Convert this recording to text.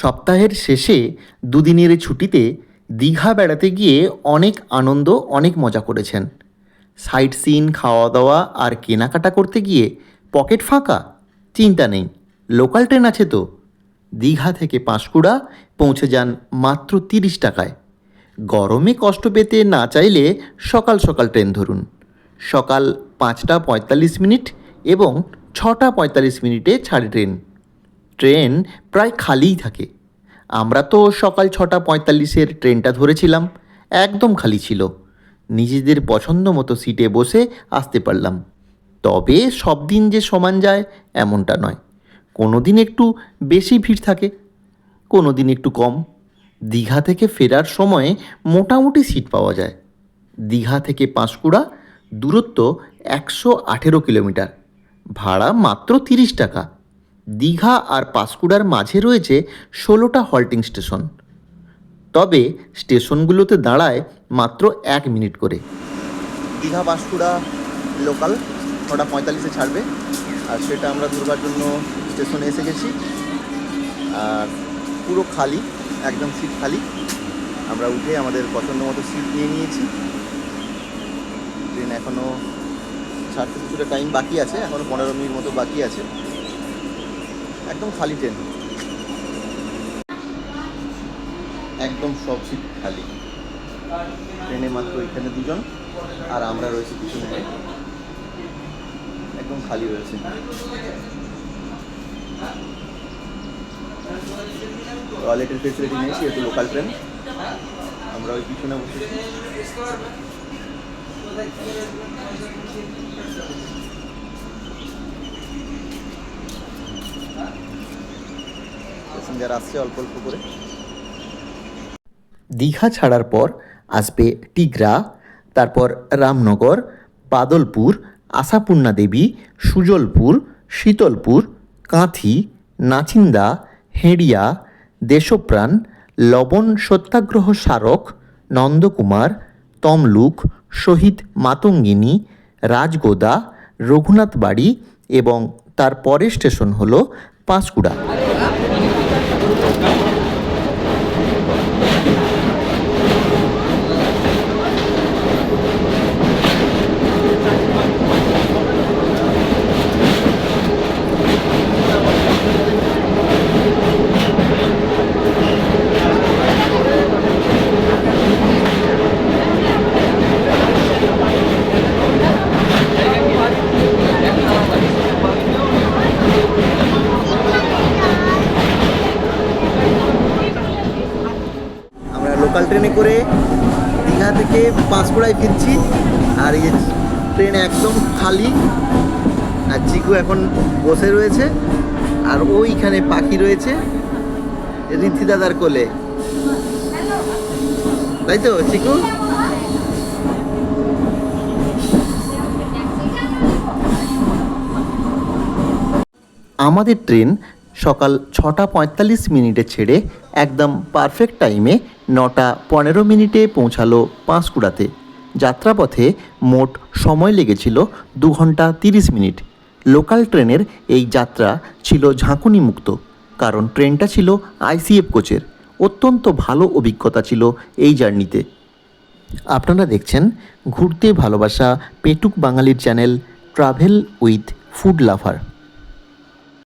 সপ্তাহের শেষে দুদিনের ছুটিতে দীঘা বেড়াতে গিয়ে অনেক আনন্দ, অনেক মজা করেছেন। সাইট সিন খাওয়া দাওয়া আর কেনাকাটা করতে গিয়ে পকেট ফাঁকা? চিন্তা নেই, লোকাল ট্রেন আছে তো। দীঘা থেকে পাঁশকুড়া পৌঁছে যান মাত্র তিরিশ টাকায়। গরমে কষ্ট পেতে না চাইলে সকাল সকাল ট্রেন ধরুন। সকাল পাঁচটা পঁয়তাল্লিশ মিনিট এবং ছটা পঁয়তাল্লিশ মিনিটে ছাড়ে ট্রেন। ট্রেন প্রায় খালিই থাকে। আমরা তো সকাল ছটা পঁয়তাল্লিশের ট্রেনটা ধরেছিলাম, একদম খালি ছিল। নিজেদের পছন্দ মতো সিটে বসে আসতে পারলাম। তবে সব দিন যে সমান যায়, এমনটা নয়। কোনো দিন একটু বেশি ভিড় থাকে কোনো দিন একটু কম। দীঘা থেকে ফেরার সময়ে মোটামুটি সিট পাওয়া যায়। দীঘা থেকে পাঁশকুড়া, দূরত্ব একশো আঠেরো কিলোমিটার। ভাড়া মাত্র তিরিশ টাকা। দীঘা আর পাঁশকুড়ার মাঝে রয়েছে ষোলোটা হল্টিং স্টেশন তবে স্টেশনগুলোতে দাঁড়ায় মাত্র এক মিনিট করে। দীঘা, পাঁশকুড়া লোকাল ছটা পঁয়তাল্লিশে ছাড়বে। আর সেটা আমরা ধরবার জন্য স্টেশনে এসে গেছি। আর পুরো খালি, একদম সিট খালি। আমরা উঠে আমাদের পছন্দ মতো সিট নিয়ে নিয়েছি। ট্রেন এখনও ছাড়তে কিছুটা টাইম বাকি আছে এখনও পনেরো মিনিট মতো বাকি আছে। একদম খালি ট্রেন। একদম সব সিট খালি। ট্রেনে মাত্র এখানে দুজন, আর আমরা রয়েছি পিছনে। একদম খালি রয়েছে। টয়লেটের ফেসিলিটি নেই, সেহেতু লোকাল ট্রেন আমরা ওই পিছনে বসেছি। প্যাসেঞ্জার আসছে অল্প অল্প করে। দীঘা ছাড়ার পর আসবে টিগরা, তারপর রামনগর, বাদলপুর আশাপূর্ণা দেবী, সুজলপুর, শীতলপুর, কাঁথি, নাচিন্দা, হেঁড়িয়া, দেশপ্রাণ, লবণ সত্যাগ্রহ স্মারক, নন্দকুমার, তমলুক, শহীদ মাতঙ্গিনী, রাজগোদা রঘুনাথ বাড়ি এবং তার পরের স্টেশন হল পাঁশকুড়া। Thank you. লোকাল ট্রেনে করে দীঘা থেকে পাঁশকুড়ায় ফিরছি। আর এই ট্রেন একদম খালি, আর চিকু এখন বসে রয়েছে, আর ওইখানে পাখি রয়েছে ঋদ্ধি দাদার কোলে। তাই তো চিকু আমাদের ট্রেন সকাল ছটা পঁয়তাল্লিশ মিনিটে ছেড়ে একদম পারফেক্ট টাইমে নটা পনেরো মিনিটে পৌঁছালো পাঁশকুড়াতে। যাত্রাপথে মোট সময় লেগেছিল দু ঘণ্টা তিরিশ মিনিট। লোকাল ট্রেনের এই যাত্রা ছিল ঝাঁকুনি মুক্ত কারণ ট্রেনটা ছিল আইসিএফ কোচের। অত্যন্ত ভালো অভিজ্ঞতা ছিল এই জার্নিতে। আপনারা দেখছেন ঘুরতে ভালোবাসা পেটুক বাঙালির channel travel with food lover.